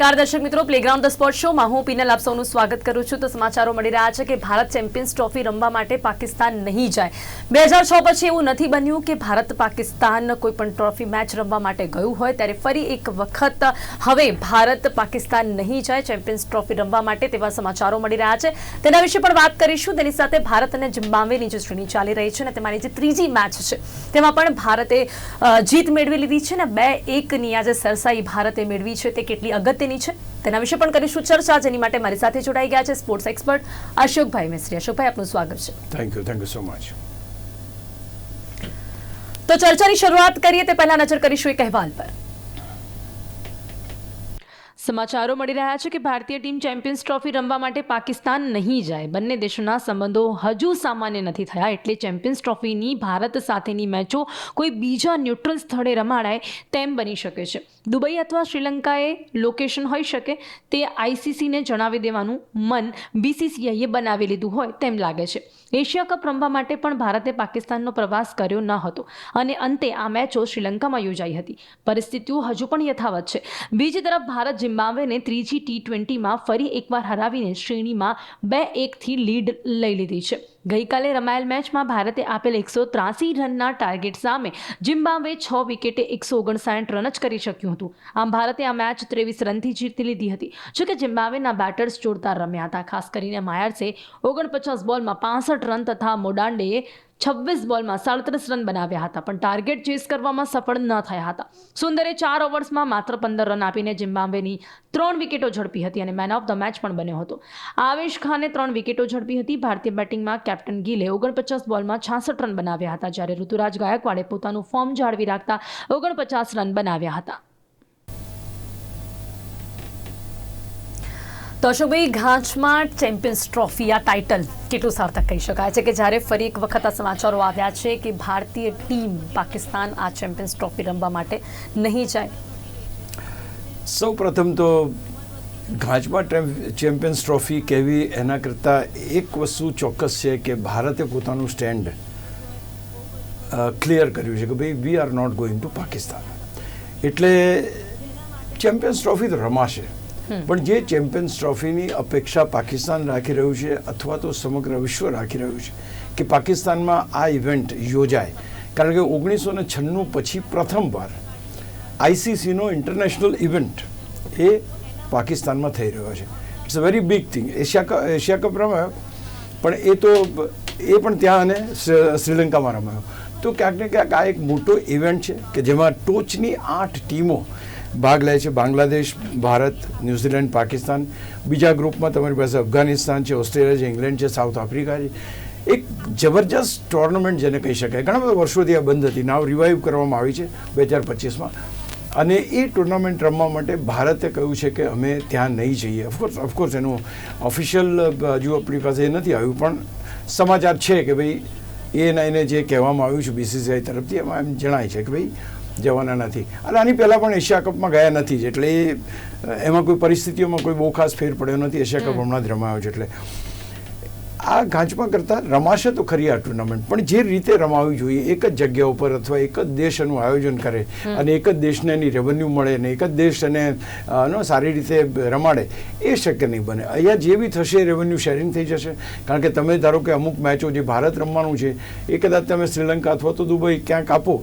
નમસ્કાર દર્શક મિત્રો પ્લેગ્રાઉન્ડ ધ સ્પોર્ટ શોમાં હું પિનલ આપ સૌનું સ્વાગત કરું છું. તો સમાચારો મળી રહ્યા છે કે ભારત ચેમ્પિયન્સ ટ્રોફી રમવા માટે પાકિસ્તાન નહીં જાય. બે હજાર છ પછી એવું નથી બન્યું કે ભારત પાકિસ્તાન કોઈ પણ ટ્રોફી મેચ રમવા માટે ગયું હોય, ત્યારે ફરી એક વખત હવે ભારત પાકિસ્તાન નહીં જાય ચેમ્પિયન્સ ટ્રોફી રમવા માટે તેવા સમાચારો મળી રહ્યા છે. તેના વિશે પણ વાત કરીશું. તેની સાથે ભારત અને જિમ્બાબ્વેની જે શ્રેણી ચાલી રહી છે ને તેમાંની જે ત્રીજી મેચ છે, તેમાં પણ ભારતે જીત મેળવી લીધી છે ને બે એકની આજે સરસાઈ ભારતે મેળવી છે. તે કેટલી અગત્યની છે. તેના વિશે પણ કરીશું ચર્ચા જેની માટે મારી સાથે જોડાઈ ગયા છે સ્પોર્ટ્સ એક્સપર્ટ અશોકભાઈ મિસ્ત્રી અશોકભાઈ આપનું સ્વાગત છે. Thank you thank you so much તો ચર્ચાની શરૂઆત કરીએ તે પહેલા નજર કરીશું એક અહેવાલ પર. સમાચારો મળી રહ્યા છે કે ભારતીય ટીમ ચેમ્પિયન્સ ટ્રોફી રમવા માટે પાકિસ્તાન નહીં જાય. બંને દેશોના સંબંધો હજુ સામાન્ય નથી થયા, એટલે ચેમ્પિયન્સ ટ્રોફીની ભારત સાથેની મેચો કોઈ બીજા ન્યુટ્રલ સ્થળે રમાડાય તેમ બની શકે છે. દુબઈ અથવા શ્રીલંકાએ લોકેશન હોઈ શકે, તે આઈસીસીને જણાવી દેવાનું મન બીસીસીઆઈએ બનાવી લીધું હોય તેમ લાગે છે. એશિયા કપ રમવા માટે પણ ભારતે પાકિસ્તાનનો પ્રવાસ કર્યો ન હતો અને અંતે આ મેચો શ્રીલંકામાં યોજાઈ હતી. પરિસ્થિતિઓ હજુ પણ યથાવત છે. બીજી તરફ ભારત જિમ્બાબ્વેને ત્રીજી ટી ટ્વેન્ટીમાં ફરી એકવાર હરાવીને શ્રેણીમાં બે એકથી લીડ લઈ લીધી છે. ગઈકાલે રમાયેલ મેચમાં ભારતે આપેલ એકસો ત્રાસી રનના ટાર્ગેટ સામે જિમ્બાબ્વે છ વિકેટે એકસો ઓગણસાઠ રન જ કરી શક્યું હતું. આમ ભારતે આ મેચ ત્રેવીસ રનથી જીતી લીધી હતી. જોકે જિમ્બાબ્વેના બેટર્સ જોરદાર રમ્યા હતા. ખાસ કરીને માયર્સે ઓગણપચાસ બોલમાં પાસઠ રન તથા મોડાન્ડેએ છવ્વીસ બોલમાં સાડત્રીસ રન બનાવ્યા હતા, પણ ટાર્ગેટ ચેસ કરવામાં સફળ ન થયા હતા. સુંદરે ચાર ઓવર્સમાં માત્ર પંદર રન આપીને જિમ્બાબ્વેની ત્રણ વિકેટો ઝડપી હતી અને મેન ઓફ ધ મેચ પણ બન્યો હતો. આવેશ ખાને ત્રણ વિકેટો ઝડપી હતી. ભારતીય બેટિંગમાં કેપ્ટન ગિલે ઓગણપચાસ બોલમાં છાસઠ રન બનાવ્યા હતા, જ્યારે ઋતુરાજ ગાયકવાડે પોતાનું ફોર્મ જાળવી રાખતા ઓગણપચાસ રન બનાવ્યા હતા. તો અશોકભાઈ ઘાંચમાં ચેમ્પિયન્સ ટ્રોફી, આ ટાઇટલ કેટલું સાર્થક કહી શકાય છે કે જ્યારે ફરી એક વખત આ સમાચારો આવ્યા છે કે ભારતીય ટીમ પાકિસ્તાન આ ચેમ્પિયન્સ ટ્રોફી રમવા માટે નહીં જાય? સૌ પ્રથમ તો ઘાંચમાં ચેમ્પિયન્સ ટ્રોફી કહેવી એના કરતાં એક વસ્તુ ચોક્કસ છે કે ભારતે પોતાનું સ્ટેન્ડ ક્લિયર કર્યું છે કે ભાઈ we are not going to Pakistan. એટલે ચેમ્પિયન્સ ટ્રોફી તો રમાશે. પણ જે ચેમ્પિયન્સ ટ્રોફીની અપેક્ષા પાકિસ્તાન રાખી રહ્યું છે અથવા તો સમગ્ર વિશ્વ રાખી રહ્યું છે કે પાકિસ્તાનમાં આ ઇવેન્ટ યોજાય. કારણ કે ઓગણીસો ને છન્નું પછી પ્રથમવાર આઈસીસીનો ઇન્ટરનેશનલ ઇવેન્ટ એ પાકિસ્તાનમાં થઈ રહ્યો છે. It's a very big thing Asia cup Asia cup રમાયો. પણ એ તો, એ પણ ત્યાં અને શ્રીલંકામાં રમાયો. તો ક્યાંક ને ક્યાંક આ એક મોટો ઇવેન્ટ છે કે જેમાં ટોચની આઠ ટીમો ભાગ લે છે બાંગ્લાદેશ, ભારત, ન્યૂઝીલેન્ડ, પાકિસ્તાન. બીજા ગ્રુપમાં તમારી પાસે અફઘાનિસ્તાન છે, ઓસ્ટ્રેલિયા છે, ઇંગ્લેન્ડ છે, સાઉથ આફ્રિકા છે. એક જબરજસ્ત ટુર્નામેન્ટ જેને કહી શકાય. ઘણા બધા વર્ષોથી આ બંધ હતી. નાવ રિવાઈવ કરવામાં આવી છે બે હજાર પચીસમાં. અને એ ટુર્નામેન્ટ રમવા માટે ભારતે કહ્યું છે કે અમે ત્યાં નહીં જઈએ. ઓફકોર્સ ઓફકોર્સ એનું ઓફિશિયલ હજુ આપણી પાસે એ નથી આવ્યું, પણ સમાચાર છે કે ભાઈ એના એને જે કહેવામાં આવ્યું છે બીસીસીઆઈ તરફથી, એમાં એમ જણાય છે કે ભાઈ જવાના નથી. અને આની પહેલાં પણ એશિયા કપમાં ગયા નથી જ એટલે એમાં કોઈ પરિસ્થિતિઓમાં કોઈ બહુ ખાસ ફેર પડ્યો નથી. એશિયા કપ હમણાં જ રમાયો છે એટલે. આ ગાંચમાં કરતાં રમાશે તો ખરી આ ટુર્નામેન્ટ પણ જે રીતે રમાવી જોઈએ એક જ જગ્યા ઉપર અથવા એક જ દેશ એનું આયોજન કરે અને એક જ દેશને એની રેવન્યુ મળે ને એક જ દેશ એને સારી રીતે રમાડે એ શક્ય નહીં બને. અહીંયા જે બી થશે રેવન્યુ શેરિંગ થઈ જશે. કારણ કે તમે ધારો કે અમુક મેચો જે ભારત રમવાનું છે એ કદાચ તમે શ્રીલંકા અથવા તો દુબઈ ક્યાંક આપો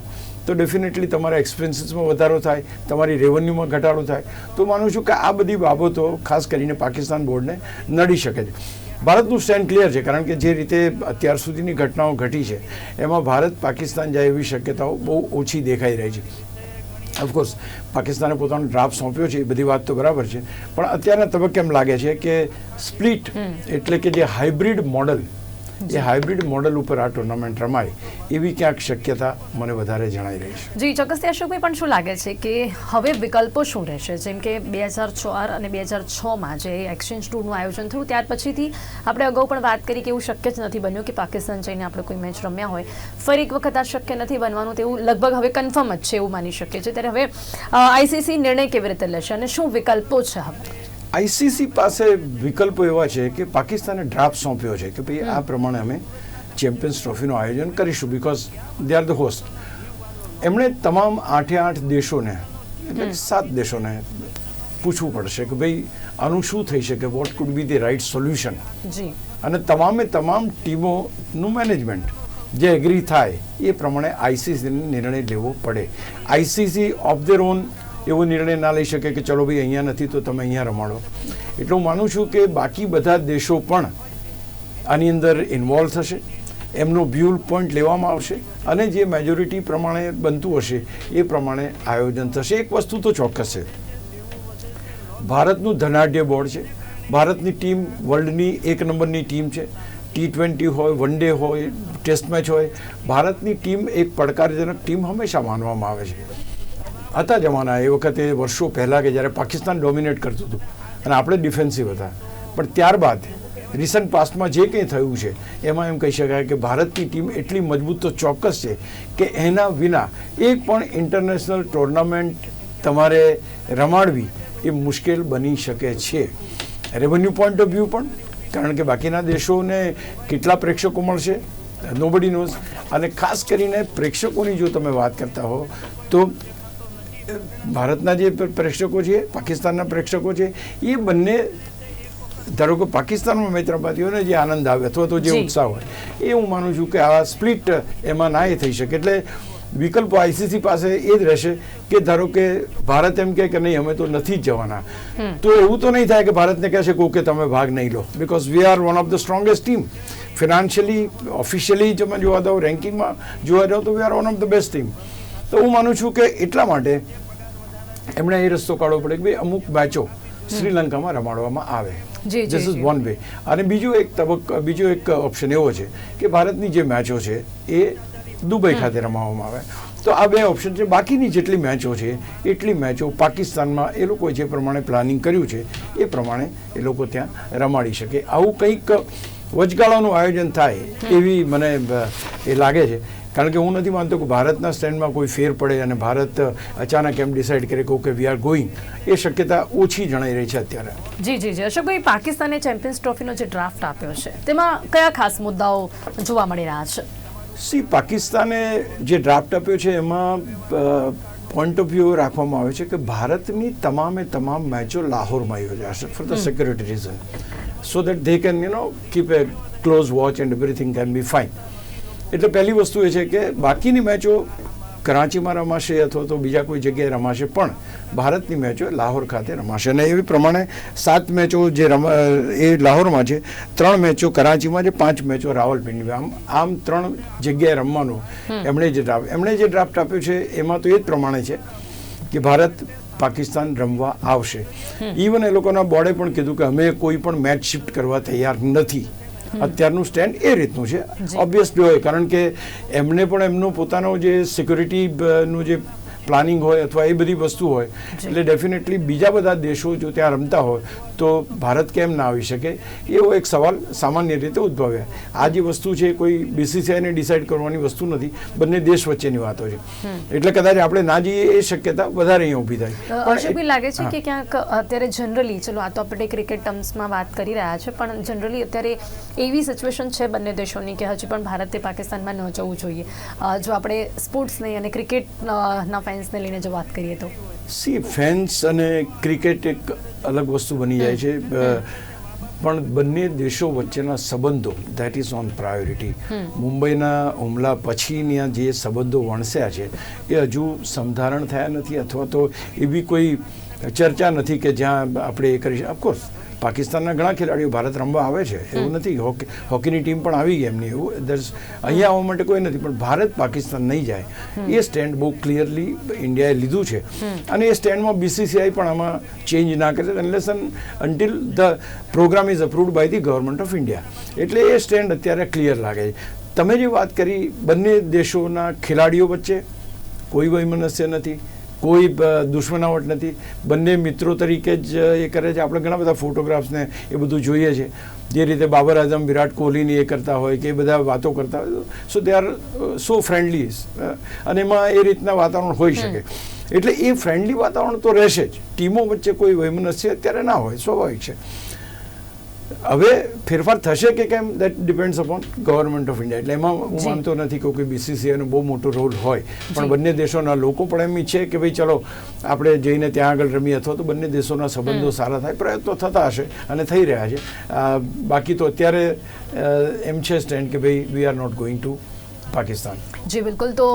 તો ડેફિનેટલી તમારા એક્સપેન્સીસમાં વધારો થાય તમારી રેવન્યુમાં ઘટાડો થાય. તો માનું છું કે આ બધી બાબતો ખાસ કરીને પાકિસ્તાન બોર્ડને નડી શકે છે. ભારતનું સ્ટેન્ડ ક્લિયર છે કારણ કે જે રીતે અત્યાર સુધીની ઘટનાઓ ઘટી છે એમાં ભારત પાકિસ્તાન જાય એવી શક્યતાઓ બહુ ઓછી દેખાઈ રહી છે. ઓફકોર્સ પાકિસ્તાને પોતાનો ડ્રાફ્ટ સોંપ્યો છે એ બધી વાત તો બરાબર છે પણ અત્યારના તબક્કે એમ લાગે છે કે સ્પ્લિટ એટલે કે જે હાઇબ્રિડ મોડલ એ હાઇબ્રિડ મોડલ ઉપર આ ટુર્નામેન્ટ રમાય એવી ક્યાંક શક્યતા મને વધારે જણાઈ રહી છે. જી ચોક્કસથી અશોકભાઈ પણ શું લાગે છે કે હવે વિકલ્પો શું રહેશે? જેમ કે બે હજાર ચાર અને બે હજાર છમાં જે એક્સચેન્જ ટૂરનું આયોજન થયું ત્યાર પછીથી આપણે અગાઉ પણ વાત કરી કે એવું શક્ય જ નથી બન્યું કે પાકિસ્તાન જઈને આપણે કોઈ મેચ રમ્યા હોય. ફરી એક વખત આ શક્ય નથી બનવાનું તેવું લગભગ હવે કન્ફર્મ જ છે એવું માની શકીએ છીએ. ત્યારે હવે આઈસીસી નિર્ણય કેવી રીતે લેશે અને શું વિકલ્પો છે હવે? આઈસીસી પાસે વિકલ્પો એવા છે કે પાકિસ્તાને ડ્રાફ્ટ સોંપ્યો છે કે ભાઈ આ પ્રમાણે અમે ચેમ્પિયન્સ ટ્રોફીનું આયોજન કરીશું because they are the host એમણે તમામ આઠે આઠ દેશોને એટલે સાત દેશોને પૂછવું પડશે કે ભાઈ આનું શું થઈ શકે what could be the right solution અને તમામે તમામ ટીમોનું મેનેજમેન્ટ જે એગ્રી થાય એ પ્રમાણે આઈસીસીને નિર્ણય લેવો પડે. આઈસીસી ઓફ ધેર ઓન એવો નિર્ણય ના લઈ શકે કે ચલો ભાઈ, અહીંયા નથી તો તમે અહીંયા રમાડો. એટલું માનું છું કે બાકી બધા દેશો પણ આની અંદર ઇન્વોલ્વ થશે. એમનો વ્યૂલ પોઈન્ટ લેવામાં આવશે અને જે મેજોરિટી પ્રમાણે બનતું હશે, એ પ્રમાણે આયોજન થશે. એક વસ્તુ તો ચોક્કસ છે. ભારતનું ધનાઢ્ય બોર્ડ છે. ભારતની ટીમ વર્લ્ડની એક નંબરની ટીમ છે. ટી ટ્વેન્ટી હોય વન ડે હોય ટેસ્ટ મેચ હોય. ભારતની ટીમ એક પડકારજનક ટીમ હંમેશા માનવામાં આવે છે. હતા જમાના એ વખતે વર્ષો પહેલાં કે જ્યારે પાકિસ્તાન ડોમિનેટ કરતું હતું અને આપણે ડિફેન્સિવ હતા. પણ ત્યારબાદ રિસન્ટ પાસ્ટમાં જે કંઈ થયું છે, એમાં એમ કહી શકાય કે ભારતની ટીમ એટલી મજબૂત તો ચોક્કસ છે કે એના વિના એક પણ ઇન્ટરનેશનલ ટુર્નામેન્ટ તમારે રમાડવી એ મુશ્કેલ બની શકે છે. રેવન્યુ પોઈન્ટ ઓફ વ્યૂ પણ, કારણ કે બાકીના દેશોને કેટલા પ્રેક્ષકો મળશે નોબડી નોઝ અને ખાસ કરીને પ્રેક્ષકોની જો તમે વાત કરતા હો, તો ભારતના જે પ્રેક્ષકો છે પાકિસ્તાનના પ્રેક્ષકો છે એ બંને ધારો કે પાકિસ્તાનમાં મેચ રમાતી હોય ને જે આનંદ આવે અથવા તો જે ઉત્સાહ હોય એ હું માનું છું કે આ સ્પ્લિટ એમાં ના એ થઈ શકે. એટલે વિકલ્પો આઈસીસી પાસે એ જ રહેશે કે ધારો કે ભારત એમ કહે કે નહીં અમે તો નથી જ જવાના. તો એવું તો નહીં થાય કે ભારતને કહેશે કે ઓકે તમે ભાગ નહીં લો. Because we are one of the strongest team financially officially તમે જોવા દો રેન્કિંગમાં જોવા જાઓ તો we are one of the best team તો હું માનું છું કે એટલા માટે એમણે એ રસ્તો કાઢવો પડે કે ભાઈ અમુક મેચો શ્રીલંકામાં રમાડવામાં આવે. જે ઇઝ વન વે અને બીજો એક તબક્કો બીજો એક ઓપ્શન એવો છે કે ભારતની જે મેચો છે એ દુબઈ ખાતે રમાવવામાં આવે. તો આ બે ઓપ્શન છે. બાકીની જેટલી મેચો છે એટલી મેચો પાકિસ્તાનમાં એ લોકો જે પ્રમાણે પ્લાનિંગ કર્યું છે એ પ્રમાણે એ લોકો ત્યાં રમાડી શકે. આવું કંઈક વચગાળાનું આયોજન થાય એવી મને એ લાગે છે. કારણ કે હું નથી માનતો કે ભારતના સ્ટેન્ડમાં કોઈ ફેર પડે અને ભારત અચાનક એમ ડિસાઇડ કરે કે વી આર ગોઈંગ એ શક્યતા ઓછી જણાઈ રહી છે અત્યારે. જી જી જી. અશોકભાઈ પાકિસ્તાને ચેમ્પિયન્સ ટ્રોફીનો જે ડ્રાફ્ટ આપ્યો છે તેમાં કયા ખાસ મુદ્દાઓ જોવા મળી રહ્યા છે? સી પાકિસ્તાને જે ડ્રાફ્ટ આપ્યો છે એમાં પોઈન્ટ ઓફ વ્યૂ રાખવામાં આવે છે કે ભારતની તમામે તમામ મેચો લાહોરમાં યોજાશે for the security reason so that they can you know keep a close watch and everything can be fine એટલે પહેલી વસ્તુ એ છે કે બાકીની મેચો કરાંચીમાં રમાશે અથવા તો બીજા કોઈ જગ્યાએ રમાશે પણ ભારતની મેચો લાહોર ખાતે રમાશે. અને એવી પ્રમાણે સાત મેચો જે રમા એ લાહોરમાં છે ત્રણ મેચો કરાંચીમાં છે પાંચ મેચો રાવલપિંડીમાં. આમ આમ ત્રણ જગ્યાએ રમવાનું એમણે જે ડ્રાફ્ટ એમણે જે ડ્રાફ્ટ આપ્યો છે એમાં તો એ જ પ્રમાણે છે કે ભારત પાકિસ્તાન રમવા આવશે. ઇવન એ લોકોના બોર્ડે પણ કીધું કે અમે કોઈ પણ મેચ શિફ્ટ કરવા તૈયાર નથી. અત્યારનું સ્ટેન્ડ એ રીતનું છે. ઓબ્વિયસલી હોય કારણ કે એમને પણ એમનું પોતાનો જે સિક્યુરિટી નું જે પ્લાનિંગ હોય અથવા એ બધી વસ્તુ હોય એટલે ડેફિનેટલી બીજા બધા દેશો જો ત્યાં રમતા હોય તો ભારત કેમ ના આવી શકે? એવો એક સવાલ સામાન્ય રીતે ઉદ્ભવે. આ જે વસ્તુ છે કોઈ બીસીસીઆઈને ડિસાઇડ કરવાની વસ્તુ નથી. બંને દેશ વચ્ચેની વાતો છે. એટલે કદાચ આપણે ના જઈએ એ શક્યતા વધારે અહીંયા ઊભી થાય. પણ લાગે છે કે ક્યાંક અત્યારે જનરલી ચલો આ તો આપણે ક્રિકેટ ટર્મ્સમાં વાત કરી રહ્યા છે પણ જનરલી અત્યારે એવી સિચ્યુએશન છે બંને દેશોની કે હજી પણ ભારતે પાકિસ્તાનમાં ન જવું જોઈએ. જો આપણે સ્પોર્ટ્સને અને ક્રિકેટના ફેન્સને લઈને જો વાત કરીએ તો? સી ફેન્સ અને ક્રિકેટ એક અલગ વસ્તુ બની જાય છે. પણ બંને દેશો વચ્ચેના સંબંધો ધેટ ઇઝ ઓન પ્રાયોરિટી મુંબઈના હુમલા પછીના જે સંબંધો વણસ્યા છે એ હજુ સંધારણ થયા નથી અથવા તો એવી કોઈ ચર્ચા નથી કે જ્યાં આપણે એ કરી ઓફકોર્સ પાકિસ્તાનના ઘણા ખેલાડીઓ ભારત રમવા આવે છે એવું નથી હોકી હોકીની ટીમ પણ આવી ગઈ એમની. એવું there's- અહીંયા આવવા માટે કોઈ નથી પણ ભારત પાકિસ્તાન નહીં જાય. એ સ્ટેન્ડ બહુ ક્લિયરલી ઇન્ડિયાએ લીધું છે. અને એ સ્ટેન્ડમાં બીસીસીઆઈ પણ આમાં ચેન્જ ના કરે unless until the program is approved by the government of India એટલે એ સ્ટેન્ડ અત્યારે ક્લિયર લાગે છે. તમે જે વાત કરી બંને દેશોના ખેલાડીઓ વચ્ચે કોઈ વૈમનસ્ય નથી. કોઈ દુશ્મનાવટ નથી. બંને મિત્રો તરીકે જ એ કરે છે. આપણે ઘણા બધા ફોટોગ્રાફ્સને એ બધું જોઈએ છે. જે રીતે બાબર આઝમ વિરાટ કોહલીની એ કરતા હોય કે એ બધા વાતો કરતા હોય. સો દે આર સો ફ્રેન્ડલી અને એમાં એ રીતના વાતાવરણ હોઈ શકે. એટલે એ ફ્રેન્ડલી વાતાવરણ તો રહેશે જ. ટીમો વચ્ચે કોઈ વૈમનસ્ય અત્યારે ના હોય. સ્વાભાવિક છે. હવે ફેરફાર થશે કે કેમ? That depends upon government of India એટલે એમાં હું માનતો નથી કે કોઈ બીસીસીઆઈનો બહુ મોટો રોલ હોય. પણ બંને દેશોના લોકો પણ એમ ઈચ્છે કે ભાઈ ચલો આપણે જઈને ત્યાં આગળ રમીએ અથવા તો બંને દેશોના સંબંધો સારા થાય. પ્રયત્નો થતા હશે અને થઈ રહ્યા છે. બાકી તો અત્યારે એમ છે સ્ટેન્ડ કે ભાઈ we are not going to Pakistan. જી બિલકુલ. તો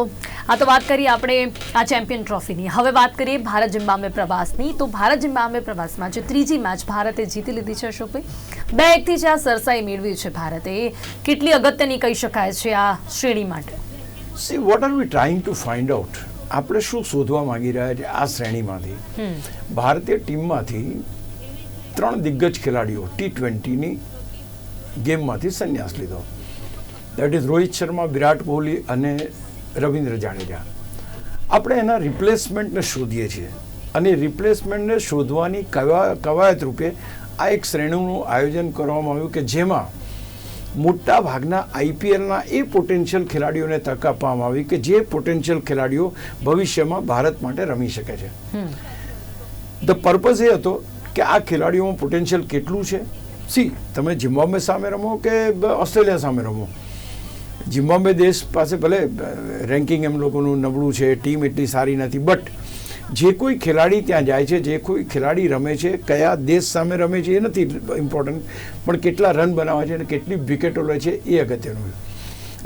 આ તો વાત કરીએ આપણે આ ચેમ્પિયન ટ્રોફીની. હવે વાત કરીએ ભારત જિમ્બાબ્વે પ્રવાસની. તો ભારત જિમ્બાબ્વે પ્રવાસમાં જે ત્રીજી મેચ ભારતે જીતી લીધી છે અશોકભાઈ બે એકથી જે આ સરસાઈ મેળવી છે ભારતે. કેટલી અગત્યની કહી શકાય છે આ શ્રેણી માટે? See what are we trying to find out આપણે શું શોધવા માંગી રહ્યા છે આ શ્રેણીમાંથી? ભારતીય ટીમમાંથી ત્રણ દિગ્ગજ ખેલાડીઓ ટી ટ્વેન્ટીની ગેમમાંથી સંન્યાસ લીધો. દેટ ઇઝ રોહિત શર્મા વિરાટ કોહલી અને રવિન્દ્ર જાડેજા આપણે એના રિપ્લેસમેન્ટને શોધીએ છીએ. અને રિપ્લેસમેન્ટને શોધવાની કવા કવાયત રૂપે આ એક શ્રેણીનું આયોજન કરવામાં આવ્યું કે જેમાં મોટા ભાગના આઈપીએલના એ પોટેન્શિયલ ખેલાડીઓને તક આપવામાં આવી કે જે પોટેન્શિયલ ખેલાડીઓ ભવિષ્યમાં ભારત માટે રમી શકે છે. ધ પર્પઝ એ હતો કે આ ખેલાડીઓમાં પોટેન્શિયલ કેટલું છે? સી તમે જિમ્બાબ્વે સામે રમો કે ઓસ્ટ્રેલિયા સામે રમો? જિમ્બાબ્વે દેશ પાસે ભલે રેન્કિંગ એમ લોકોનું નબળું છે ટીમ એટલી સારી નથી બટ જે કોઈ ખેલાડી ત્યાં જાય છે જે કોઈ ખેલાડી રમે છે કયા દેશ સામે રમે છે એ નથી ઇમ્પોર્ટન્ટ પણ કેટલા રન બનાવે છે અને કેટલી વિકેટો લે છે એ અગત્યનું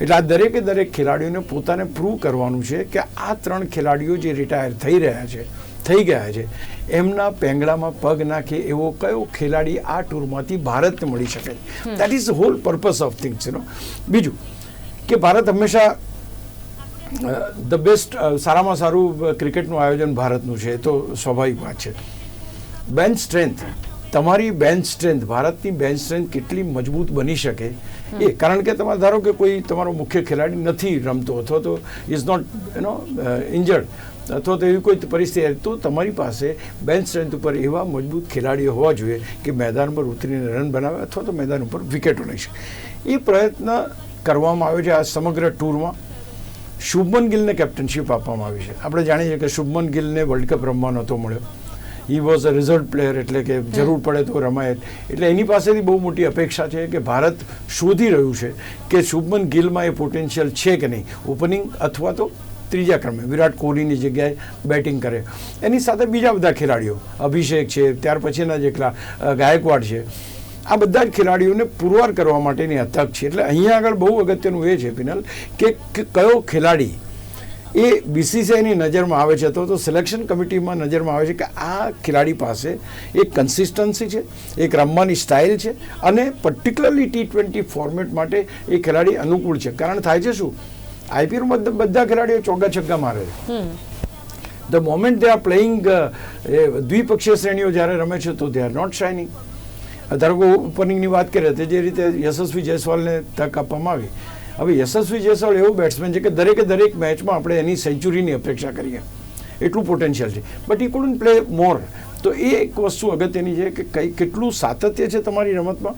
એટલે આ દરેકે દરેક ખેલાડીઓને પોતાને પ્રૂવ કરવાનું છે કે આ ત્રણ ખેલાડીઓ જે રિટાયર થઈ રહ્યા છે થઈ ગયા છે એમના પેંગડામાં પગ નાખે એવો કયો ખેલાડી આ ટૂરમાંથી ભારતને મળી શકે. That is whole purpose of things you know બીજું કે ભારત હંમેશા ધ બેસ્ટ સારામાં સારું ક્રિકેટનું આયોજન ભારતનું છે, એ તો સ્વાભાવિક વાત છે. બેન્ચ સ્ટ્રેન્થ તમારી બેન્ચ સ્ટ્રેન્થ ભારતની બેન્ચ સ્ટ્રેન્થ કેટલી મજબૂત બની શકે એ. કારણ કે તમારે, ધારો કે કોઈ તમારો મુખ્ય ખેલાડી નથી રમતો, અથવા તો is not you know injured અથવા તો એવી કોઈ પરિસ્થિતિ તો તમારી પાસે બેન્ચ સ્ટ્રેન્થ ઉપર એવા મજબૂત ખેલાડીઓ હોવા જોઈએ કે મેદાન પર ઉતરીને રન બનાવે, અથવા તો મેદાન ઉપર વિકેટો લઈ શકે. એ પ્રયત્ન કરવામાં આવ્યો છે આ સમગ્ર ટૂરમાં. શુભમન ગિલને કેપ્ટનશીપ આપવામાં આવી છે. આપણે જાણીએ છીએ કે શુભમન ગિલને વર્લ્ડ કપ રમવા નહોતો મળ્યો. He was a result player એટલે કે જરૂર પડે તો રમાય. એટલે એની પાસેથી બહુ મોટી અપેક્ષા છે કે ભારત શોધી રહ્યું છે કે શુભમન ગિલમાં એ પોટેન્શિયલ છે કે નહીં. ઓપનિંગ અથવા તો ત્રીજા ક્રમે. વિરાટ કોહલીની જગ્યાએ બેટિંગ કરે. એની સાથે બીજા બધા ખેલાડીઓ. અભિષેક છે, ત્યાર પછીના જેટલા ગાયકવાડ છે. આ બધા જ ખેલાડીઓને પુરવાર કરવા માટેની હતાક છે. એટલે અહીંયા આગળ બહુ અગત્યનું એ છે પિનલ કે કયો ખેલાડી એ બીસીસીઆઈની નજરમાં આવે છે અથવા તો સિલેક્શન કમિટીમાં નજરમાં આવે છે કે આ ખેલાડી પાસે એક કન્સિસ્ટન્સી છે એક રમવાની સ્ટાઇલ છે અને પર્ટિક્યુલરલી ટી ટ્વેન્ટી ફોર્મેટ માટે એ ખેલાડી અનુકૂળ છે. કારણ થાય છે શું? આઈપીએલમાં બધા ખેલાડીઓ ચોગ્ગા છગ્ગા મારે છે. The moment they are playing દ્વિપક્ષીય શ્રેણીઓ જ્યારે રમે છે તો દે આર નોટ શાઇનિંગ ધારો કે ઓપનિંગની વાત કરીએ તો જે રીતે યશસ્વી જયસ્વાલને તક આપવામાં આવી. હવે યશસ્વી જયસ્વાલ એવો બેટ્સમેન છે કે દરેકે દરેક મેચમાં આપણે એની સેન્ચુરીની અપેક્ષા કરીએ. એટલું પોટેન્શિયલ છે. But I couldn't play more તો એ એક વસ્તુ અગત્યની છે કે કઈ કેટલું સાતત્ય છે તમારી રમતમાં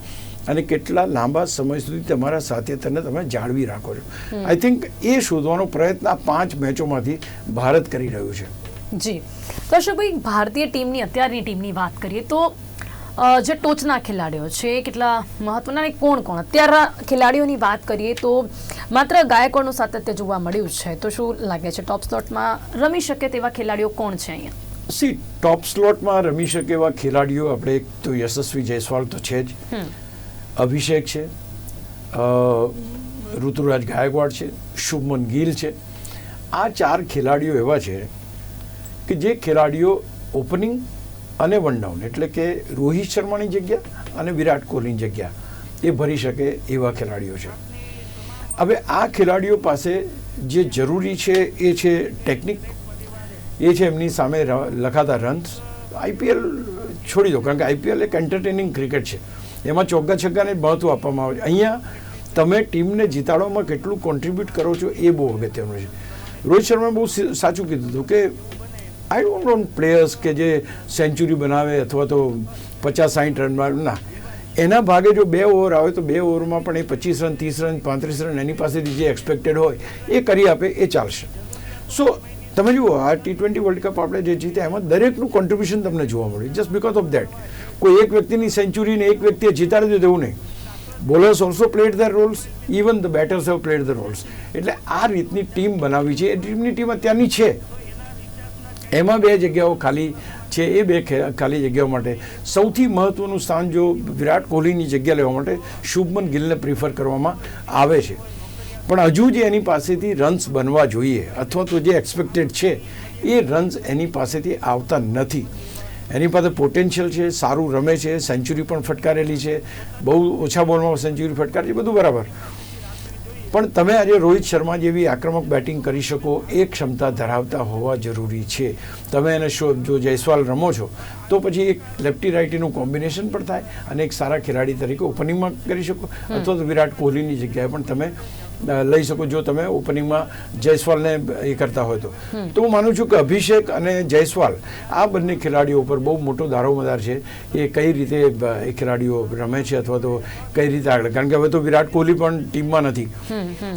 અને કેટલા લાંબા સમય સુધી તમારા સાતત્યને તમે જાળવી રાખો છો. આઈ થિંક એ શોધવાનો પ્રયત્ન આ પાંચ મેચોમાંથી ભારત કરી રહ્યું છે. જી. અશોકભાઈ ભારતીય ટીમની અત્યારની ટીમની વાત કરીએ તો જે ટોચના ખેલાડીઓ છે કેટલા મહત્વના અને કોણ કોણ? અત્યારના ખેલાડીઓની વાત કરીએ તો માત્ર ગાયકોડનું સાતત્ય જોવા મળ્યું છે. તો શું લાગે છે ટોપ સ્લોટમાં રમી શકે તેવા ખેલાડીઓ કોણ છે અહીંયા? સી ટોપ સ્લોટમાં રમી શકે એવા ખેલાડીઓ આપણે તો યશસ્વી જયસ્વાલ તો છે જ. અભિષેક છે ઋતુરાજ ગાયકવાડ છે શુભમન ગિલ છે. આ ચાર ખેલાડીઓ એવા છે કે જે ખેલાડીઓ ઓપનિંગ અને વન ડાઉન એટલે કે રોહિત શર્માની જગ્યા અને વિરાટ કોહલીની જગ્યા. એ ભરી શકે એવા ખેલાડીઓ છે. હવે આ ખેલાડીઓ પાસે જે જરૂરી છે એ છે ટેકનિક. એ છે એમની સામે લખાતા રન્સ. આઈપીએલ છોડી દો, કારણ કે આઈપીએલ એક એન્ટરટેનિંગ ક્રિકેટ છે. એમાં ચોગ્ગા છગ્ગાને જ મહત્વ આપવામાં આવે છે. અહીંયા તમે ટીમને જીતાડવામાં કેટલું કોન્ટ્રીબ્યુટ કરો છો એ બહુ અગત્યનું છે. રોહિત શર્માએ બહુ સાચું કીધું હતું કે આઈ ડોન્ટ વોન્ટ પ્લેયર્સ કે જે સેન્ચુરી બનાવે અથવા તો પચાસ સાઠ રનમાં ના. એના ભાગે જો બે ઓવર આવે તો બે ઓવરમાં પણ એ પચીસ રન, ત્રીસ રન, પાંત્રીસ રન એની પાસેથી જે એક્સપેક્ટેડ હોય, એ કરી આપે, એ ચાલશે. સો તમે જુઓ, આ ટી ટ્વેન્ટી વર્લ્ડ કપ આપણે જે જીત્યા, એમાં દરેકનું કોન્ટ્રીબ્યુશન તમને જોવા મળ્યું જસ્ટ બિકોઝ ઓફ દેટ કોઈ એક વ્યક્તિની સેન્ચુરીને એક વ્યક્તિએ જીતાડી દીધું એવું નહીં. Bowlers also played the roles even the batters have played the roles એટલે આ રીતની ટીમ બનાવી છે. એ ટીમની ટીમ અત્યારની છે. એમાં બે જગ્યાઓ ખાલી છે, એ બે ખાલી જગ્યાઓ માટે. સૌથી મહત્વનું સ્થાન જો વિરાટ કોહલીની જગ્યા લેવા માટે, શુભમન ગિલને પ્રિફર કરવામાં આવે છે. પણ હજુ જે એની પાસેથી રન્સ બનવા જોઈએ, અથવા તો જે એક્સપેક્ટેડ છે, એ રન્સ એની પાસેથી આવતા નથી. એની પાસે પોટેન્શિયલ છે, સારું રમે છે સેન્ચુરી પણ ફટકારેલી છે, બહુ ઓછા બોલમાં સેન્ચુરી ફટકારી છે, બધું બરાબર. પણ તમે આજે રોહિત શર્મા જેવી આક્રમક બેટિંગ કરી શકો એ ક્ષમતા ધરાવતા હોવા જરૂરી છે. તમે એને શો જો જયસ્વાલ રમો છો તો પછી એક લેફ્ટી રાઇટીનું કોમ્બિનેશન પણ થાય અને એક સારા ખેલાડી તરીકે ઓપનિંગમાં કરી શકો. અથવા તો વિરાટ કોહલીની જગ્યાએ પણ તમે લઈ શકો જો તમે ઓપનિંગમાં જયસ્વાલને એ કરતા હોય તો. હું માનું છું કે અભિષેક અને જયસ્વાલ, આ બંને ખેલાડીઓ ઉપર બહુ મોટો દારોમદાર છે એ કઈ રીતે એ ખેલાડીઓ રમે છે અથવા તો કઈ રીતે આગળ. કારણ કે હવે તો વિરાટ કોહલી પણ ટીમમાં નથી.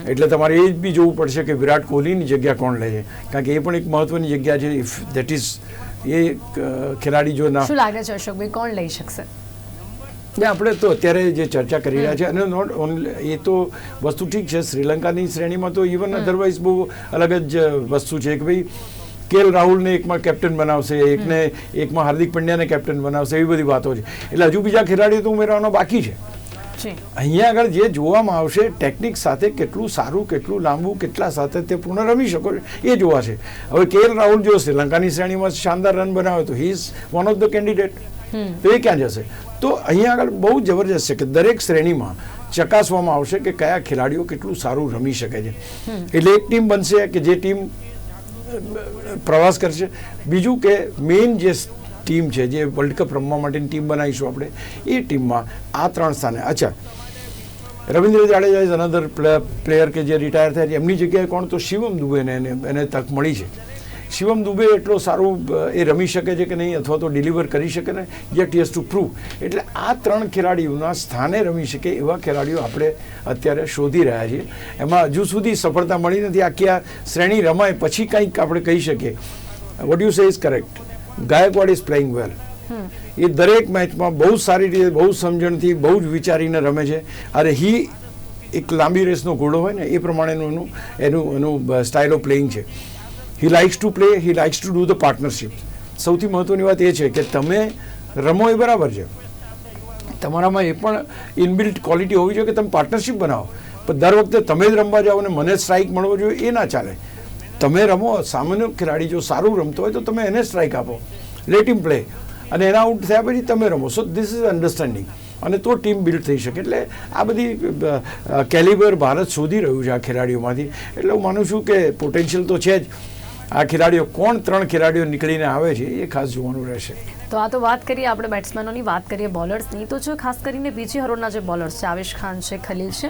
એટલે તમારે એ બી જોવું પડશે કે વિરાટ કોહલીની જગ્યા કોણ લે છે. કારણ કે એ પણ એક મહત્વની જગ્યા છે. ઇફ દેટ ઇઝ એ ખેલાડી જો ના શું લાગે છે અશોકભાઈ? કોણ લઈ શકશે? ને આપણે તો અત્યારે જે ચર્ચા કરી રહ્યા છે અને નોટ ઓનલી એ તો વસ્તુ ઠીક છે શ્રીલંકાની શ્રેણીમાં તો ઇવન અધરવાઇઝ બહુ અલગ જ વસ્તુ છે કે ભાઈ કેએલ રાહુલને એકમાં કેપ્ટન બનાવશે એકને એકમાં હાર્દિક પંડ્યાને કેપ્ટન બનાવશે એવી બધી વાતો છે. એટલે હજુ બીજા ખેલાડીઓ તો ઉમેરવાનો બાકી છે. અહીંયા આગળ જે જોવામાં આવશે ટેકનિક સાથે કેટલું સારું કેટલું લાંબુ કેટલા સાતત્યપૂર્ણ રમી શકો એ એ જોવાશે હવે કેએલ રાહુલ જો શ્રીલંકાની શ્રેણીમાં શાનદાર રન બનાવે તો he is one of the candidate તો એ ક્યાં જશે? તો અહીંયા આગળ બહુ જબરજસ્ત છે કે દરેક શ્રેણીમાં ચકાસવામાં આવશે કે કયા ખેલાડીઓ કેટલું સારું રમી શકે છે. એટલે એક ટીમ બનશે કે જે ટીમ પ્રવાસ કરશે. બીજું કે મેઇન જે ટીમ છે, જે વર્લ્ડ કપ રમવા માટેની ટીમ બનાવીશું આપણે, એ ટીમમાં આ ત્રણ સ્થાને, અચ્છા. Ravindra Jadeja is another player કે જે રિટાયર થયા છે, એમની જગ્યાએ કોણ? તો શિવમ દુબેને એને તક મળી છે. શિવમ દુબે એટલો સારું એ રમી શકે છે કે નહીં અથવા તો ડિલિવર કરી શકે ને યટ યસ ટુ પ્રૂવ એટલે આ ત્રણ ખેલાડીઓના સ્થાને રમી શકે એવા ખેલાડીઓ આપણે અત્યારે શોધી રહ્યા છીએ. એમાં હજુ સુધી સફળતા મળી નથી. આખી આ શ્રેણી રમાય પછી કંઈક આપણે કહી શકીએ. What you say is correct Gaikwad is playing well એ દરેક મેચમાં બહુ સારી રીતે બહુ સમજણથી બહુ જ વિચારીને રમે છે. અરે હી એક લાંબી રેસનો ઘોડો હોય ને એ પ્રમાણેનું એનું એનું એનું સ્ટાઇલ ઓફ પ્લેઇંગ છે. He likes to play he likes to do the partnership સૌથી મહત્ત્વની વાત એ છે કે તમે રમો એ બરાબર છે. તમારામાં એ પણ ઇનબિલ્ટ ક્વોલિટી હોવી જોઈએ કે તમે પાર્ટનરશિપ બનાવો. પણ દર વખતે તમે જ રમવા જાઓ અને મને સ્ટ્રાઇક મળવો જોઈએ એ ના ચાલે. તમે રમો, સામાન્ય ખેલાડી જો સારું રમતો હોય તો તમે એને સ્ટ્રાઇક આપો. લેટ ઇમ પ્લે અને એના આઉટ થયા પછી તમે રમો. સો ધીસ ઇઝ અન્ડરસ્ટેન્ડિંગ અને તો ટીમ બિલ્ડ થઈ શકે. એટલે આ બધી કેલિબર ભારત શોધી રહ્યું છે આ ખેલાડીઓમાંથી. એટલે હું માનું છું કે પોટેન્શિયલ તો છે જ. આ ખેલાડીઓ કોણ ત્રણ ખેલાડીઓ નીકળીને આવે છે એ ખાસ જોવાનું રહેશે. તો આ તો વાત કરીએ આપણે બેટ્સમેનોની વાત કરીએ બોલર્સની. તો જો ખાસ કરીને બીજી હરોળના જે બોલર્સ છે આવેશ ખાન છે ખલીલ છે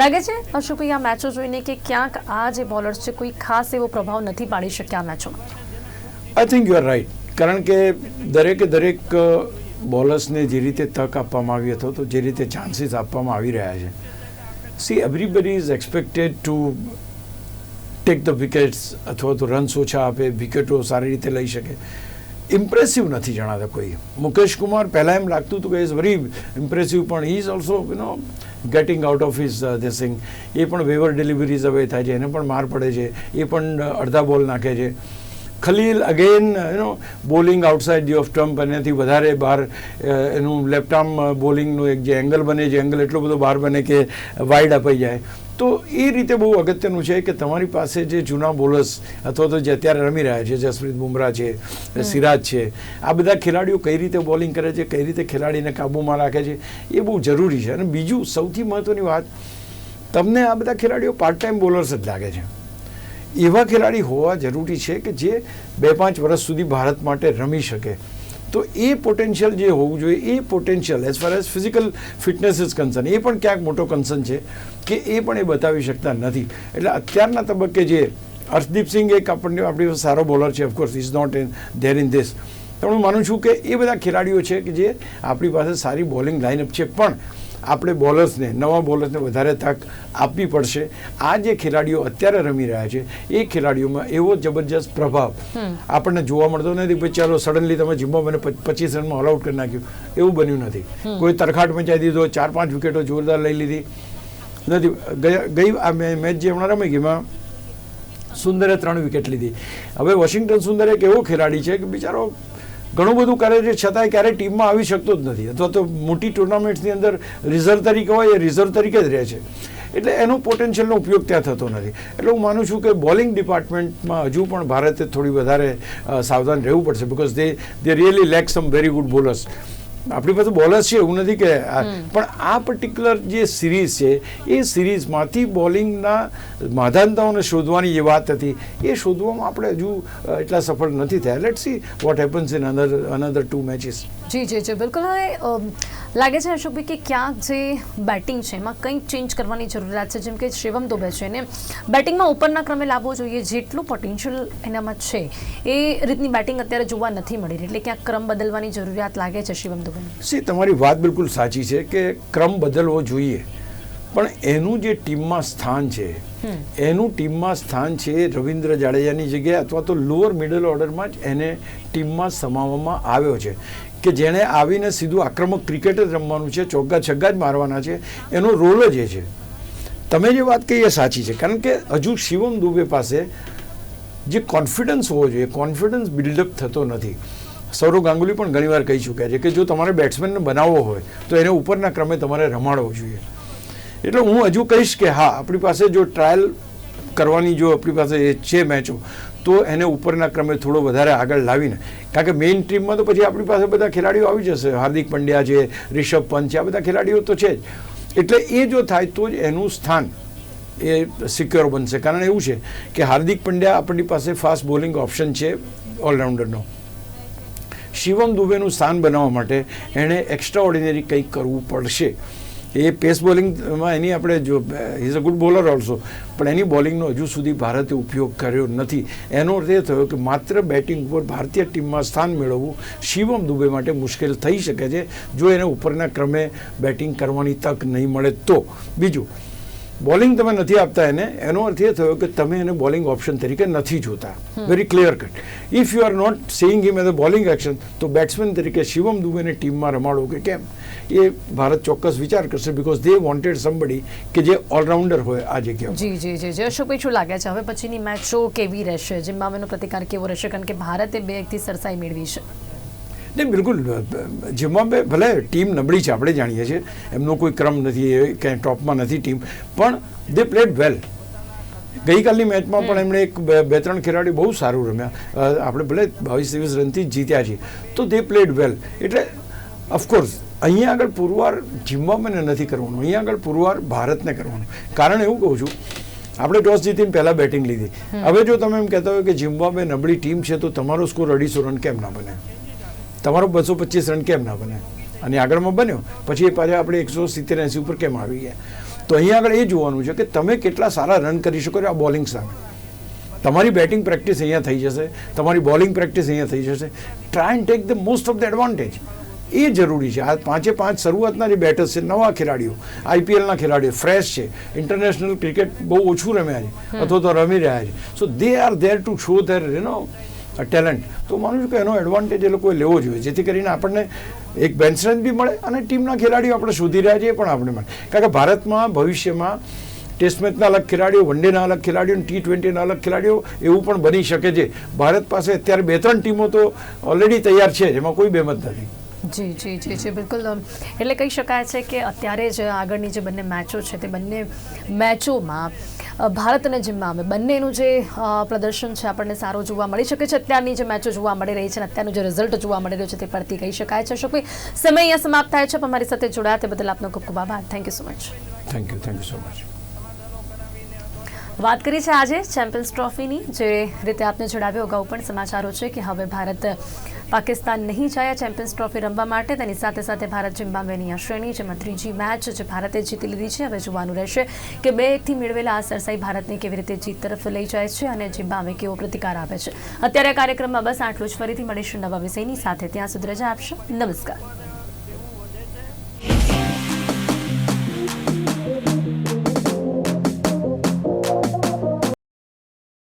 લાગે છે અશોકભાઈ આ મેચો જોઈને કે ક્યાંક આ જે બોલર્સ છે કોઈ ખાસ એવો પ્રભાવ નથી પાડી શક્યા આ મેચોમાં? I think you are right કારણ કે દરેકે દરેક બોલર્સને જે રીતે તક આપવામાં આવી હતો તો જે રીતે ચાન્સીસ આપવામાં આવી રહ્યા છે. See everybody is expected to take the wickets અથવા તો રન્સ ઓછા આપે વિકેટો સારી રીતે લઈ શકે. ઇમ્પ્રેસિવ નથી જણાતા કોઈ. મુકેશ કુમાર પહેલાં એમ લાગતું હતું કે ઇઝ વેરી ઇમ્પ્રેસિવ પણ he is also you know getting out of his ધેસિંગ એ પણ વેવર ડિલિવરીઝ હવે થાય છે, એને પણ માર પડે છે, એ પણ અડધા બોલ નાખે છે. Khalil again you know bowling outside the off stump એનાથી વધારે બહાર એનું લેફ્ટ આર્મ બોલિંગનું એક જે એંગલ બને છે એંગલ એટલો બધો બહાર બને કે વાઇડ અપાઈ જાય. તો એ રીતે બહુ અગત્યનું છે કે તમારી પાસે જે જૂના બોલર્સ અથવા તો જે અત્યારે રમી રહ્યા છે જસપ્રીત બુમરાહ છે સિરાજ છે આ બધા ખેલાડીઓ કઈ રીતે બોલિંગ કરે છે કઈ રીતે ખેલાડીને કાબૂમાં રાખે છે એ બહુ જરૂરી છે. અને બીજું સૌથી મહત્ત્વની વાત તમને આ બધા ખેલાડીઓ પાર્ટ ટાઈમ બોલર્સ જ લાગે છે. એવા ખેલાડી હોવા જરૂરી છે કે જે બે પાંચ વર્ષ સુધી ભારત માટે રમી શકે. તો એ પોટેન્શિયલ જે હોવું જોઈએ, એ potential as far as physical fitness is concern એ પણ ક્યાંક મોટો કન્સર્ન છે કે એ પણ એ બતાવી શકતા નથી. એટલે અત્યારના તબક્કે જે હર્ષદીપ સિંહ એક આપણને, આપણી સારો બોલર છે of course is not in there in this પણ હું માનું છું કે એ બધા ખેલાડીઓ છે કે જે આપણી પાસે સારી બોલિંગ લાઇનઅપ છે, પણ આપણે બોલર્સને નવા બોલર્સને વધારે તક આપવી પડશે. આ જે ખેલાડીઓ અત્યારે રમી રહ્યા છે એ ખેલાડીઓમાં એવો જબરજસ્ત પ્રભાવ આપણને જોવા મળતો નથી કે ચાલો સડનલી તમે જીમમાં મને પચીસ રનમાં ઓલ આઉટ કરી નાખ્યું. એવું બન્યું નથી. કોઈ તરખાટ મચાવી દીધો ચાર પાંચ વિકેટો જોરદાર લઈ લીધી. નથી ગઈ આ મેચ જે હમણાં રમી ગઈ એમાં સુંદરે ત્રણ વિકેટ લીધી. હવે વોશિંગ્ટન સુંદર એક એવો ખેલાડી છે કે બિચારો ઘણું બધું કરે છે, છતાંય ક્યારેય ટીમમાં આવી શકતો જ નથી. અથવા તો મોટી ટુર્નામેન્ટ્સની અંદર રિઝર્વ તરીકે હોય એ રિઝર્વ તરીકે જ રહે છે. એટલે એનો પોટેન્શિયલનો ઉપયોગ ત્યાં થતો નથી. એટલે હું માનું છું કે બોલિંગ ડિપાર્ટમેન્ટમાં હજુ પણ ભારતે થોડી વધારે સાવધાન રહેવું પડશે because they they really lack some very good bowlers આપણી પાસે બોલર્સ છે એવું નથી કે પણ આ પર્ટિક્યુલર જે સિરીઝ છે એ સિરીઝમાંથી બોલિંગના માધાનતાઓને શોધવાની જે વાત હતી એ શોધવામાં આપણે હજુ એટલા સફળ નથી થયા. Let see what happens in another another two matches જી જી જી બિલકુલ. હવે લાગે છે અશોકભાઈ કે ક્યાંક જે બેટિંગ છે એમાં કંઈક ચેન્જ કરવાની જરૂરિયાત છે? જેમ કે શિવમ દુબે છે એને બેટિંગમાં ઉપરના ક્રમે લાવવો જોઈએ. જેટલું પોટેન્શિયલ એનામાં છે એ રીતની બેટિંગ અત્યારે જોવા નથી મળી રહી. એટલે ક્યાંક ક્રમ બદલવાની જરૂરિયાત લાગે છે શિવમ દુબે સી તમારી વાત બિલકુલ સાચી છે કે ક્રમ બદલવો જોઈએ. પણ એનું જે ટીમમાં સ્થાન છે એનું ટીમમાં સ્થાન છે રવિન્દ્ર જાડેજાની જગ્યાએ અથવા તો લોઅર મિડલ ઓર્ડરમાં જ એને ટીમમાં સમાવવામાં આવ્યો છે. કે જેણે આવીને સીધું આક્રમક ક્રિકેટ જ રમવાનું છે, ચોગ્ગા છગ્ગા જ મારવાના છે, એનો રોલ જ એ છે. તમે જે વાત કહી એ સાચી છે, કારણ કે હજુ શિવમ દુબે પાસે જે કોન્ફિડન્સ હોવો જોઈએ કોન્ફિડન્સ બિલ્ડઅપ થતો નથી. સૌરવ ગાંગુલી પણ ઘણીવાર કહી ચૂક્યા છે કે જો તમારે બેટ્સમેનને બનાવવો હોય, તો એને ઉપરના ક્રમે તમારે રમાડવો જોઈએ. એટલે હું હજુ કહીશ કે હા, આપણી પાસે જો ટ્રાયલ કરવાની જો આપણી પાસે છે મેચો તો એને ઉપરના ક્રમે થોડો વધારે આગળ લાવીને, કારણ કે મેઇન ટીમમાં તો પછી આપણી પાસે બધા ખેલાડીઓ આવી જશે. હાર્દિક પંડ્યા છે, રિષભ પંત છે, આ બધા ખેલાડીઓ તો છે જ. એટલે એ જો થાય તો જ એનું સ્થાન એ સિક્યોર બનશે. કારણ એવું છે કે હાર્દિક પંડ્યા આપણી પાસે ફાસ્ટ બોલિંગ ઓપ્શન છે ઓલરાઉન્ડરનો શિવમ દુબેનું સ્થાન બનાવવા માટે એણે એક્સ્ટ્રા ઓર્ડિનરી કંઈક કરવું પડશે. એ પેસ બોલિંગમાં એની આપણે જો is a good bowler also પણ એની બોલિંગનો હજુ સુધી ભારતે ઉપયોગ કર્યો નથી. એનો અર્થ એ થયો કે માત્ર બેટિંગ ઉપર ભારતીય ટીમમાં સ્થાન મેળવવું શિવમ દુબે માટે મુશ્કેલ થઈ શકે છે. જો એને ઉપરના ક્રમે બેટિંગ કરવાની તક નહીં મળે તો. બીજું બોલિંગ તમે નથી આપતા એને. એનો અર્થ એ થયો કે તમે એને બોલિંગ ઓપ્શન તરીકે નથી જોતા. Very clear cut if you are not saying him as a bowling action તો બેટ્સમેન તરીકે શિવમ દુબેને ટીમમાં રમાડો કે કેમ? એ ભારત ચોક્કસ વિચાર કરશે બીકોઝ દે વોન્ટેડ સમબડી કે જે ઓલરાઉન્ડર હોય આ જગ્યાએ જી જી જી જી. અશોકભાઈ શું લાગે છે? હવે પછીની મેચો કેવી રહેશે? જિમ્બાબ્વેનો પ્રતિકાર કેવો રહેશે? કારણ કે ભારતે બે એકથી સરસાઈ મેળવી છે. નહીં બિલકુલ. જિમ્બાબ્વે ભલે ટીમ નબળી છે આપણે જાણીએ છીએ. એમનો કોઈ ક્રમ નથી એ ક્યાંય ટોપમાં નથી ટીમ. પણ દે પ્લેડ વેલ ગઈકાલની મેચમાં પણ એમણે એક બે ત્રણ ખેલાડી બહુ સારું રમ્યા. આપણે ભલે બાવીસ ત્રેવીસ રનથી જીત્યા છીએ તો દે પ્લેડ વેલ એટલે ઓફકોર્સ અહીંયા આગળ પુરવાર જિમ્બાબ્વેને નથી કરવાનું અહીંયા આગળ પુરવાર ભારતને કરવાનું. કારણ એવું કહું છું આપણે ટોસ જીતીને પહેલાં બેટિંગ લીધી. હવે જો તમે એમ કહેતા હોય કે જિમ્બાબ્વે નબળી ટીમ છે તો તમારો સ્કોર અઢીસો રન કેમ ના બને? તમારો બસો પચીસ રન કેમ ના બને? અને આગળમાં બન્યો પછી એ પાછા આપણે એકસો સિત્તેર એંસી ઉપર કેમ આવી ગયા? તો અહીંયા આગળ એ જોવાનું છે કે તમે કેટલા સારા રન કરી શકો છો આ બોલિંગ સામે. તમારી બેટિંગ પ્રેક્ટિસ અહીંયા થઈ જશે તમારી બોલિંગ પ્રેક્ટિસ અહીંયા થઈ જશે. Try and take the most of the advantage એ જરૂરી છે. આ પાંચે પાંચ શરૂઆતના જે બેટર્સ છે નવા ખેલાડીઓ આઈપીએલના ખેલાડીઓ ફ્રેશ છે. ઇન્ટરનેશનલ ક્રિકેટ બહુ ઓછું રમ્યા છે અથવા તો રમી રહ્યા છે. So they are there to show their you know talent તો માનું છું કે એનો એડવાન્ટેજ એ લોકોએ લેવો જોઈએ. જેથી કરીને આપણને એક બેન્ચ સ્ટ્રેન્થ બી મળે અને ટીમના ખેલાડીઓ આપણે શોધી રહ્યા છીએ એ પણ આપણે મળે. કારણ કે ભારતમાં ભવિષ્યમાં ટેસ્ટ મેચના અલગ ખેલાડીઓ વન ડેના અલગ ખેલાડીઓ ટી ટ્વેન્ટીના અલગ ખેલાડીઓ એવું પણ બની શકે છે. ભારત પાસે અત્યારે બે ત્રણ ટીમો તો ઓલરેડી તૈયાર છે જેમાં કોઈ બેમત નથી. જી જી જી જી બિલકુલ. એટલે કહી શકાય છે કે અત્યારે જ આગળની જે બંને મેચો છે તે બંને મેચોમાં ભારત અને જિમ્બાબ્વે બંનેનું જે પ્રદર્શન છે આપણને સારું જોવા મળી શકે છે. અત્યારની જે મેચો જોવા મળી રહી છે અને અત્યારનું જે રિઝલ્ટ જોવા મળી રહ્યું છે તે પરથી કહી શકાય છે. અશોકભાઈ સમય અહીંયા સમાપ્ત થાય છે. પણ અમારી સાથે જોડાયા તે બદલ આપનો ખૂબ ખૂબ આભાર. Thank you so much thank you thank you so much વાત કરી છે આજે ચેમ્પિયન્સ ટ્રોફીની. જે રીતે આપને જણાવ્યું અગાઉ પણ સમાચારો છે કે હવે ભારત પાકિસ્તાન નહીં જાય ચેમ્પિયન્સ ટ્રોફી રમવા માટે. તેની સાથે સાથે ભારત જિમ્બાબ્વેની આ શ્રેણી જેમાં ત્રીજી મેચ જે ભારતે જીતી લીધી છે, હવે જોવાનું રહેશે કે બે એકથી મેળવેલા આ સરસાઈ ભારતને કેવી રીતે જીત તરફ લઈ જાય છે અને જિમ્બાબ્વે કેવો પ્રતિકાર આપે છે. અત્યારે કાર્યક્રમમાં બસ આટલું જ. ફરીથી મળીશું નવા વિષયની સાથે. ત્યાં સુધી રજા આપશો. નમસ્કાર.